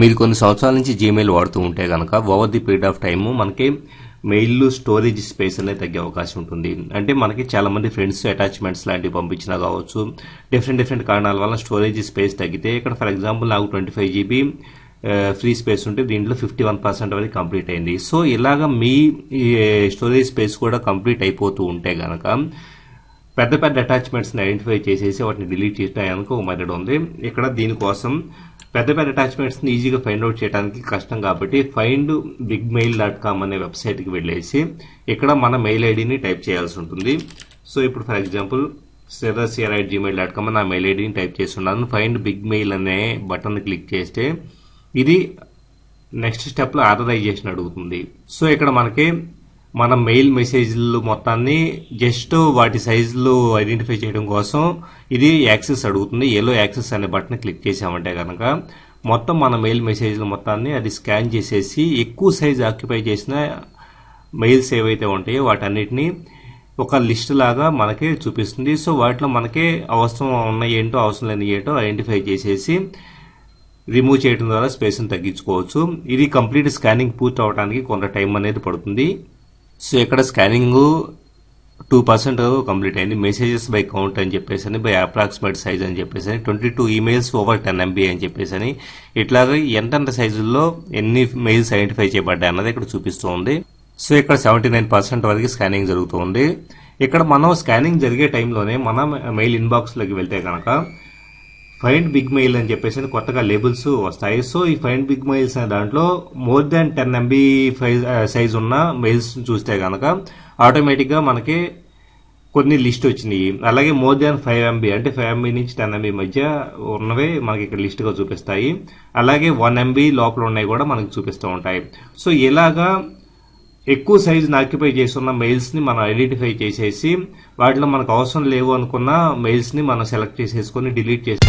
మీరు కొన్ని సంవత్సరాల నుంచి జీమెయిల్ వాడుతూ ఉంటే కనుక over the period of time మనకి మెయిల్ స్టోరేజ్ స్పేస్ అనేది తగ్గే అవకాశం ఉంటుంది. అంటే మనకి చాలా మంది ఫ్రెండ్స్ అటాచ్మెంట్స్ లాంటివి పంపించినా కావచ్చు డిఫరెంట్ డిఫరెంట్ కారణాల వల్ల స్టోరేజ్ స్పేస్ తగ్గితే ఇక్కడ ఫర్ ఎగ్జాంపుల్ నాకు twenty five GB free space ఉంటే దీంట్లో ఫిఫ్టీ వన్ పర్సెంట్ వరకు కంప్లీట్ అయింది. సో ఇలాగ మీ స్టోరేజ్ స్పేస్ కూడా కంప్లీట్ అయిపోతూ ఉంటే కనుక పెద్ద పెద్ద అటాచ్మెంట్స్ని ఐడెంటిఫై చేసేసి వాటిని డిలీట్ చేయడానికి ఒక మెథడ్ ఉంది. ఇక్కడ దీనికోసం పెద్ద పెద్ద అటాచ్మెంట్స్ని ఈజీగా ఫైండ్ అవుట్ చేయడానికి కష్టం కాబట్టి find big mail dot com అనే వెబ్సైట్కి వెళ్ళేసి ఇక్కడ మన మెయిల్ ఐడిని టైప్ చేయాల్సి ఉంటుంది. సో ఇప్పుడు ఫర్ ఎగ్జాంపుల్ సిఆర్ ఐట్ జీమెయిల్ డాట్ కామ్ నా మెయిల్ ఐడిని టైప్ చేస్తున్నాను. ఫైండ్ బిగ్ మెయిల్ అనే బటన్ క్లిక్ చేస్తే ఇది నెక్స్ట్ స్టెప్లో ఆథరైజేషన్ అడుగుతుంది సో ఇక్కడ మనకి మన మెయిల్ మెసేజ్లు మొత్తాన్ని జస్ట్ వాటి సైజులు ఐడెంటిఫై చేయడం కోసం ఇది యాక్సెస్ అడుగుతుంది. ఎల్లో యాక్సెస్ అనే బటన్ క్లిక్ చేసామంటే కనుక మొత్తం మన మెయిల్ మెసేజ్లు మొత్తాన్ని అది స్కాన్ చేసేసి ఎక్కువ సైజ్ ఆక్యుపై చేసిన మెయిల్స్ ఏవైతే ఉంటాయో వాటన్నిటిని ఒక లిస్ట్ లాగా మనకి చూపిస్తుంది. సో వాటిలో మనకి అవసరం ఉన్న ఏంటో అవసరం లేని ఏంటో ఐడెంటిఫై చేసేసి రిమూవ్ చేయడం ద్వారా స్పేస్ని తగ్గించుకోవచ్చు. ఇది కంప్లీట్ స్కానింగ్ పూర్తి అవడానికి కొంత టైం అనేది పడుతుంది. సో ఇక్కడ స్కానింగ్ టూ పర్సెంట్ కంప్లీట్ అయింది. మెసేజెస్ బై కౌంట్ అని చెప్పేసి అని బై అప్రాక్సిమేట్ సైజ్ అని చెప్పేసి అని twenty two emails over ten MB అని చెప్పేసి అని ఇట్లాగా ఎంతెంత సైజుల్లో ఎన్ని మెయిల్స్ ఐడెంటిఫై చేయబడ్డాయి అన్నది ఇక్కడ చూపిస్తూ ఉంది సో ఇక్కడ సెవెంటీ నైన్ పర్సెంట్ వరకు స్కానింగ్ జరుగుతుంది. ఇక్కడ మనం స్కానింగ్ జరిగే టైంలోనే మన మెయిల్ ఇన్బాక్స్లోకి వెళ్తే కనుక ఫైండ్ బిగ్ మెయిల్ అని చెప్పేసి కొత్తగా లేబుల్స్ వస్తాయి. సో ఈ ఫైండ్ బిగ్ మెయిల్స్ అనే దాంట్లో more than ten MB size ఉన్న మెయిల్స్ చూస్తే కనుక ఆటోమేటిక్గా మనకి కొన్ని లిస్ట్ వచ్చినాయి. అలాగే మోర్ దాన్ ఫైవ్ ఎంబీ అంటే ఫైవ్ ఎంబీ నుంచి టెన్ ఎంబీ మధ్య ఉన్నవి మనకి ఇక్కడ లిస్ట్గా చూపిస్తాయి. అలాగే వన్ ఎంబీ లోపల ఉన్నాయి కూడా మనకి చూపిస్తూ ఉంటాయి. సో ఇలాగా ఎక్కువ సైజుని ఆక్యుపై చేస్తున్న మెయిల్స్ని మనం ఐడెంటిఫై చేసేసి వాటిలో మనకు అవసరం లేవు అనుకున్న మెయిల్స్ని మనం సెలెక్ట్ చేసేసుకొని డిలీట్ చేసి